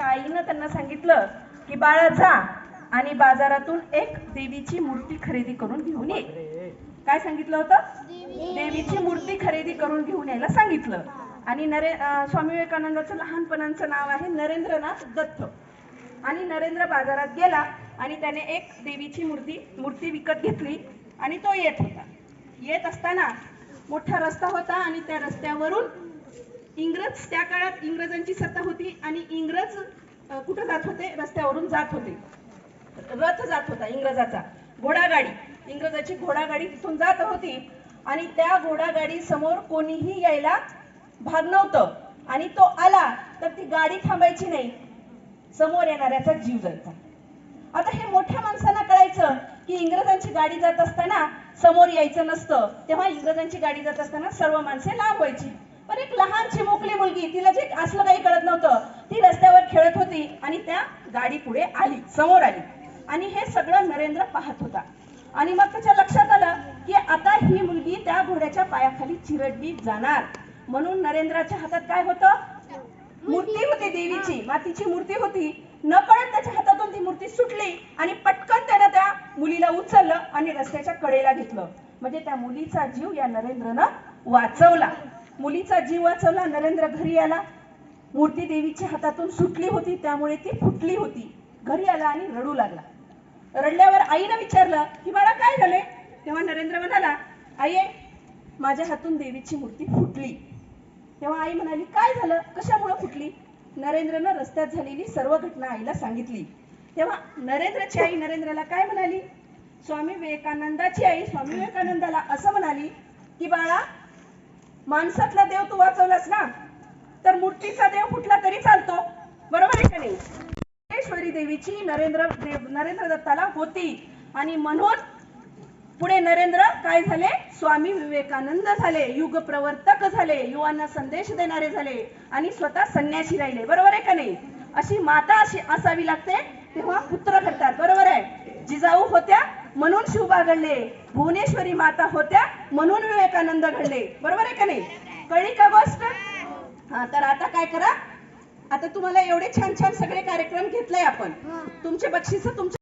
आईनं त्यांना सांगितलं की बाळा जा आणि बाजारातून एक देवीची मूर्ती खरेदी करून घेऊन ये. काय सांगितलं होतं? देवीची मूर्ती खरेदी करून घेऊन यायला सांगितलं. आणि नरे स्वामी विवेकानंदाचं लहानपणाचं नाव आहे नरेंद्रनाथ दत्त. आणि नरेंद्र बाजारात गेला आणि त्याने एक देवीची मूर्ती मूर्ती विकत घेतली आणि तो येत होता. येत असताना मोठा रस्ता होता आणि त्या रस्त्यावरून इंग्रज त्या काळात इंग्रजांची सत्ता होती आणि इंग्रज कुठं जात होते? रस्त्यावरून जात होते. रथ जात होता इंग्रजाचा. घोडागाडी. इंग्रजाची घोडागाडी तिथून जात होती आणि त्या घोडागाडी समोर कोणीही यायला भाग नव्हतं. आणि तो आला तर ती गाडी थांबायची नाही. समोर येणाऱ्याचा जीव जायचा. आता हे मोठ्या माणसांना कळायचं की इंग्रजांची गाडी जात असताना समोर यायचं नसतं. तेव्हा इंग्रजांची गाडी जात असताना सर्व माणसे लांब व्हायची. पण एक लहान मोकळी मुलगी तिला जे असलं काही कळत नव्हतं ती रस्त्यावर खेळत होती आणि त्या गाडी पुढे आली समोर आली. आणि हे सगळं नरेंद्र पाहत होता. आणि मग त्याच्या लक्षात आलं की आता ही मुलगी त्या घोड्याच्या पायाखाली चिरडली जाणार. म्हणून नरेंद्राच्या हातात काय होतं? मूर्ती होती देवीची. मातीची मूर्ती होती. न कळत त्याच्या हातातून ती मूर्ती सुटली आणि पटकन त्यानं त्या मुलीला उचललं आणि रस्त्याच्या कडेला घेतलं. म्हणजे त्या मुलीचा जीव या नरेंद्रनं वाचवला. मुलीचा जीव वाचवला नरेंद्र घरी आला. मूर्ती देवीच्या हातातून सुटली होती त्यामुळे ती फुटली होती. घरी आला आणि रडू लागला. रडल्यावर आईनं विचारलं की बाळा काय झाले? तेव्हा नरेंद्र म्हणाला आई माझ्या हातून देवीची मूर्ती फुटली. तेव्हा आई म्हणाली काय झालं? कशामुळे फुटली? नरेंद्रनं रस्त्यात झालेली सर्व घटना आईला सांगितली. तेव्हा नरेंद्रची आई नरेंद्रला काय म्हणाली? स्वामी विवेकानंदाची आई स्वामी विवेकानंदाला असं म्हणाली की बाळा माणसातला देव तू वाचवलास ना? तर मूर्तीचा देव कुठला तरी चालतो. बरोबर आहे का नाही? देवीची नरेंद्र देव नरेंद्र दत्ताला होती. आणि म्हणून पुढे नरेंद्र काय झाले? स्वामी विवेकानंद झाले. युग प्रवर्तक झाले. युवांना संदेश देणारे झाले. आणि स्वतः संन्यासी राहिले. बरोबर आहे का नाही? अशी माता अशी असावी लागते तेव्हा पुत्र करतात बरोबर आहे? म्हणून शिवबा घडले. भुवनेश्वरी माता होत्या म्हणून विवेकानंद घडले. बरोबर आहे का नाही? कळली का गोष्ट? हा तर आता काय करा? आता तुम्हाला एवढे छान छान सगळे कार्यक्रम घेतले आपण. तुमचे बक्षीस तुमच्या